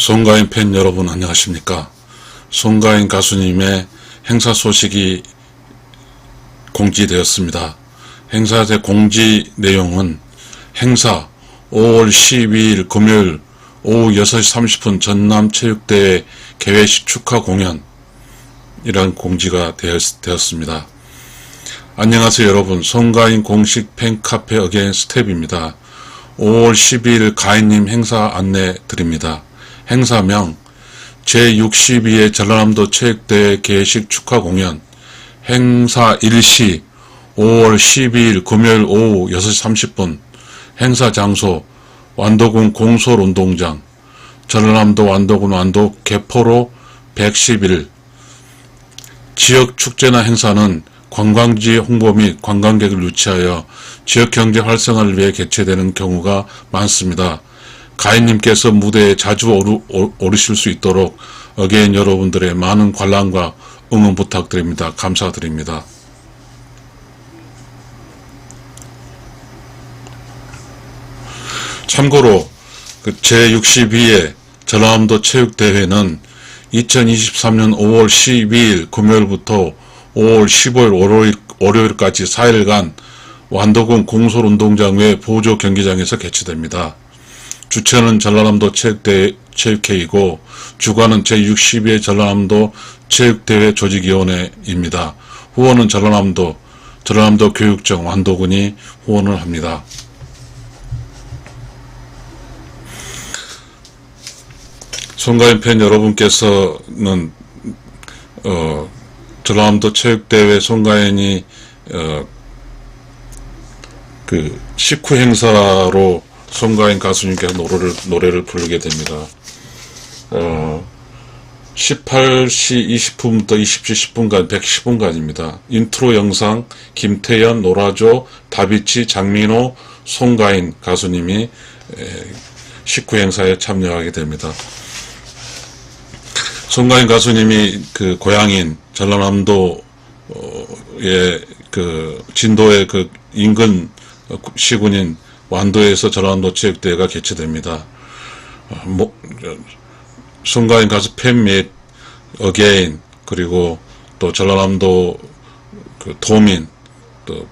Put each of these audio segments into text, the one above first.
송가인 팬 여러분 안녕하십니까? 송가인 가수님의 행사 소식이 공지되었습니다. 행사의 공지 내용은 행사 5월 12일 금요일 오후 6시 30분 전남체육대회 개회식 축하 공연 이런 공지가 되었, 되었습니다. 안녕하세요 여러분 송가인 공식 팬카페 어게인 스텝입니다. 5월 12일 가인님 행사 안내 드립니다. 행사명 제62회 전라남도 체육대회 개회식 축하 공연 행사 일시 5월 12일 금요일 오후 6시 30분 행사 장소 완도군 공솔운동장 전라남도 완도군 완도 개포로 111 지역 축제나 행사는 관광지 홍보 및 관광객을 유치하여 지역 경제 활성화를 위해 개최되는 경우가 많습니다. 가인님께서 무대에 자주 오르, 오- 오르실 수 있도록 어게인 여러분들의 많은 관람과 응원 부탁드립니다. 감사드립니다. 참고로 그 제62회 전라남도 체육대회는 2023년 5월 12일 금요일부터 5월 15일 월요일, 월요일까지 4일간 완도군 공솔운동장 외 보조 경기장에서 개최됩니다. 주최는 전라남도 체육대회, 체육회이고 주관은 제62회 전라남도 체육대회 조직위원회입니다. 후원은 전라남도, 전라남도 교육청 완도군이 후원을 합니다. 송가인 팬 여러분께서는 어, 전라남도 체육대회 송가인이 어, 그 식후 행사로 송가인 가수님께서 노래를 노래를 부르게 됩니다. 어, 18시 20분부터 20시 10분간 110분간입니다. 인트로 영상 김태연, 노라조, 다비치, 장민호, 송가인 가수님이 에, 식후 행사에 참여하게 됩니다. 송가인 가수님이 그 고향인 전라남도의 그 진도의 그 인근 시군인 완도에서 전라남도 체육대회가 개최됩니다. 어, 뭐, 저, 송가인 가수 팬및 어게인 그리고 또 전라남도 그 도민 또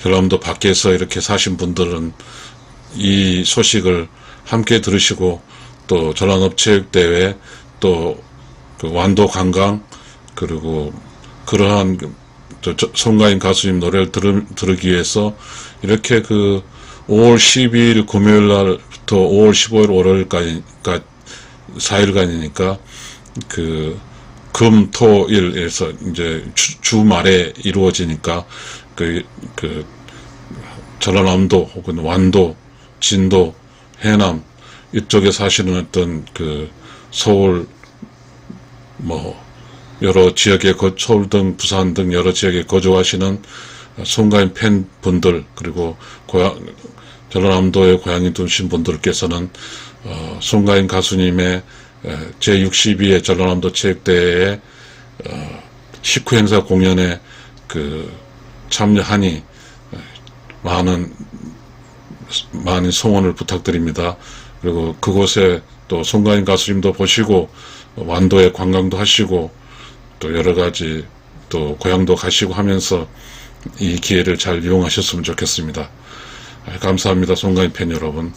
전라남도 밖에서 이렇게 사신 분들은 이 소식을 함께 들으시고 또 전라남도 체육대회 또 그 완도 관광 그리고 그러한 그 송가인 가수님 노래를 들으, 들으기 위해서 이렇게 그 5월 12일 금요일 날부터 5월 15일 월요일까지 4일간이니까 그 금, 토, 일에서 이제 주, 주말에 이루어지니까 그, 그 전라남도 혹은 완도, 진도, 해남 이쪽에 사시는 어떤 그 서울 뭐 여러 지역에 거, 서울 등 부산 등 여러 지역에 거주하시는 송가인 팬분들 그리고 고향 전라남도에 고향이 두신 분들께서는 어, 송가인 가수님의 제62회 전라남도 체육대회에 어, 식후 행사 공연에 그 참여하니 어, 많은 많은 성원을 부탁드립니다. 그리고 그곳에 또 송가인 가수님도 보시고 완도에 관광도 하시고 또 여러 가지 또 고향도 가시고 하면서 이 기회를 잘 이용하셨으면 좋겠습니다. 아, 감사합니다. 송가인 팬 여러분.